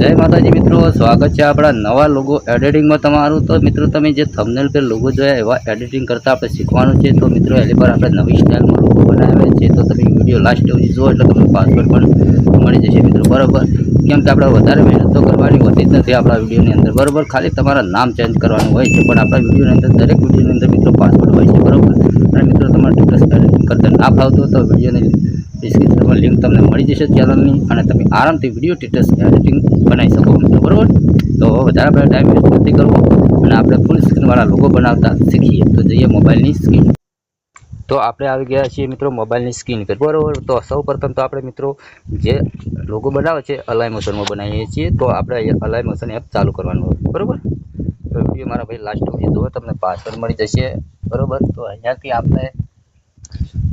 જય માતાજી મિત્રો, સ્વાગત છે આપણા નવા લોગો એડિટિંગમાં તમારું. તો મિત્રો, તમે જે થમનેલ પર લોગો જોયા એવા એડિટિંગ કરતાં આપણે શીખવાનું છે. તો મિત્રો, એની પર આપણે નવી સ્ટાઇલમાં લોગો બનાવ્યા છે. તો તમે વીડિયો લાસ્ટ જુઓ એટલે તમને પાસવર્ડ પણ મળી જશે મિત્રો, બરાબર? કેમ કે આપણે વધારે મહેનત તો કરવાની હોતી જ નથી આપણા વિડીયોની અંદર, બરાબર? ખાલી તમારા નામ ચેન્જ કરવાનું હોય છે, પણ આપણા વિડીયોની અંદર, દરેક વિડીયોની અંદર મિત્રો પાસવર્ડ હોય છે, બરાબર? અને મિત્રો, તમારે ડિટેલ્સ એડિટિંગ કરતાં ના ફાવતું તો વિડીયોની ડિસ્ક્રિપ્શનમાં લિંક તમને મળી જશે ચેનલની અને તમે આરામથી વીડિયો ડિટેલ્સ એડિટિંગ બનાવી શકો બરાબર? તો વધારે આપણે ટાઈમ વેસ્ટ નથી કરવો અને આપણે ફૂલ સ્ક્રીનવાળા લોગો બનાવતા શીખીએ. તો જઈએ મોબાઈલની સ્ક્રીન તો આપણે આવી ગયા છીએ મિત્રો મોબાઈલની સ્ક્રીન પર, બરાબર? તો સૌ પ્રથમ તો આપણે મિત્રો જે લોગો બનાવે છે અલાઈ મોશનમાં બનાવીએ છીએ. તો આપણે અલાઈ મોશન એપ ચાલુ કરવાનું બરાબર? તો વીડિયો મારા ભાઈ લાસ્ટ સુધી જુઓ, તમને પાસવર્ડ મળી જશે, બરાબર? તો અહીંયાથી આપણે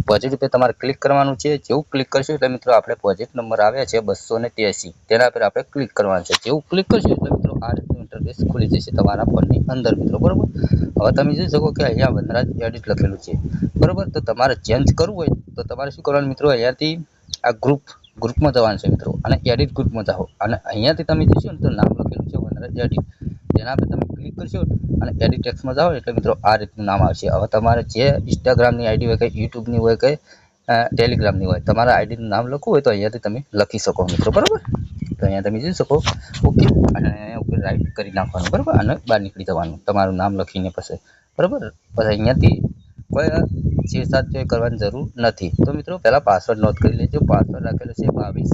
પોઝિટ પર તમારે ક્લિક કરવાનું છે. જેવું ક્લિક કરશો એટલે મિત્રો આપણે પોઝિટ નંબર આવ્યા છે બસો ને ત્યાસી. તેના પર આપણે ક્લિક કરવાનું છે. જેવું ક્લિક કરશો એટલે મિત્રો આ રીતનું ઇન્ટરફેસ ખુલી જશે તમારા ફોનની અંદર મિત્રો, બરાબર? હવે તમે જોઈ શકો કે અહીંયા વનરાજ એડિટ લખેલું છે. બરાબર? તો તમારે ચેન્જ કરવું હોય તો તમારે શું કરવાનું મિત્રો? અહીંયાથી આ ગ્રુપ ગ્રુપમાં જવાનું છે મિત્રો. અને એડિટ ગ્રુપમાં જાઓ. અને અહીંયાથી તમે જોશો ને તો નામ લખેલું છે વનરાજ એડિટ તેના પર તમે ક્લિક કરશો અને એડિટ ટેક્સમાં જાઓ. એટલે મિત્રો, આ રીતનું નામ આવશે. હવે તમારે જે ઇન્સ્ટાગ્રામની આઈડી હોય કે યુટ્યુબની હોય કે ટેલિગ્રામની હોય, તમારા આઈડીનું નામ લખવું હોય તો અહીંયાથી તમે લખી શકો, મિત્રો, બરાબર? તો અહીંયા તમે જોઈ શકો. ઓકે? અને ઉપર રાઈટ કરી નાખવાનું, બરાબર? અને બહાર નીકળી જવાનું, તમારું નામ લખીને પછી, બરાબર? પછી અહીંયાથી કોઈ છેડછાડ કે કરવાની જરૂર નથી. તો મિત્રો, પહેલાં પાસવર્ડ નોંધ કરી લેજો. પાસવર્ડ રાખેલો છે બાવીસ,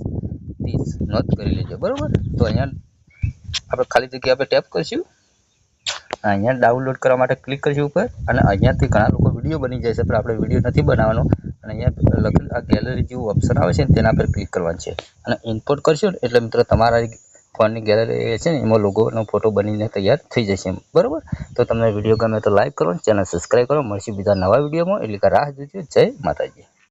ત્રીસ નોંધ કરી લેજો, બરાબર? તો અહીંયા આપણે ખાલી જગ્યા પર ટેપ કરશું. અહીંયા ડાઉનલોડ કરવા માટે ક્લિક કરીશું ઉપર અને અહીંયાથી ઘણા લોકો વીડિયો બની જાય છે, પણ આપણે વીડિયો નથી બનાવવાનો. અને અહીંયા લખેલ આ ગેલેરી જેવું ઓપ્શન આવે છે તેના પર ક્લિક કરવાનું છે. અને ઇમ્પોર્ટ કરશું એટલે મિત્રો તમારા ફોનની ગેલેરી છે ને, એમાં લોગોનો ફોટો બનીને તૈયાર થઈ જશે બરાબર? તો તમને વીડિયો ગમે તો લાઈક કરો ચેનલ સબસ્ક્રાઈબ કરો. મળશે બીજા નવા વિડીયોમાં એટલે કે રાહ જોજો. જય માતાજી.